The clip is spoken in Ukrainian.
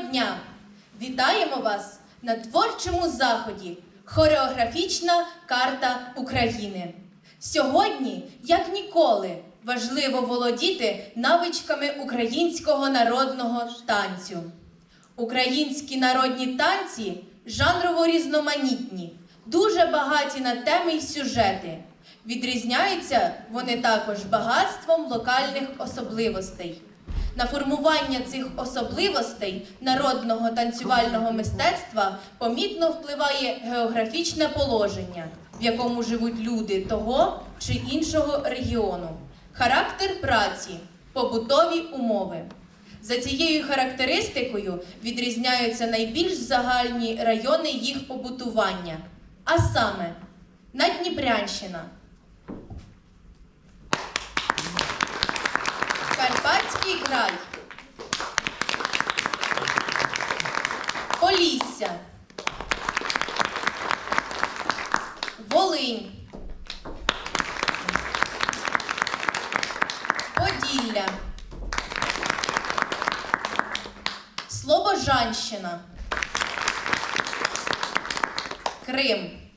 дня! Вітаємо вас на творчому заході Хореографічна карта України. Сьогодні, як ніколи, важливо володіти навичками українського народного танцю. Українські народні танці жанрово різноманітні, дуже багаті на теми й сюжети. Відрізняються вони також багатством локальних особливостей. На формування цих особливостей народного танцювального мистецтва помітно впливає географічне положення, в якому живуть люди того чи іншого регіону, характер праці, побутові умови. За цією характеристикою відрізняються найбільш загальні райони їх побутування, а саме Надніпрянщина, Карпатський край, Полісся, Волинь, Поділля. Слобожанщина, Крим,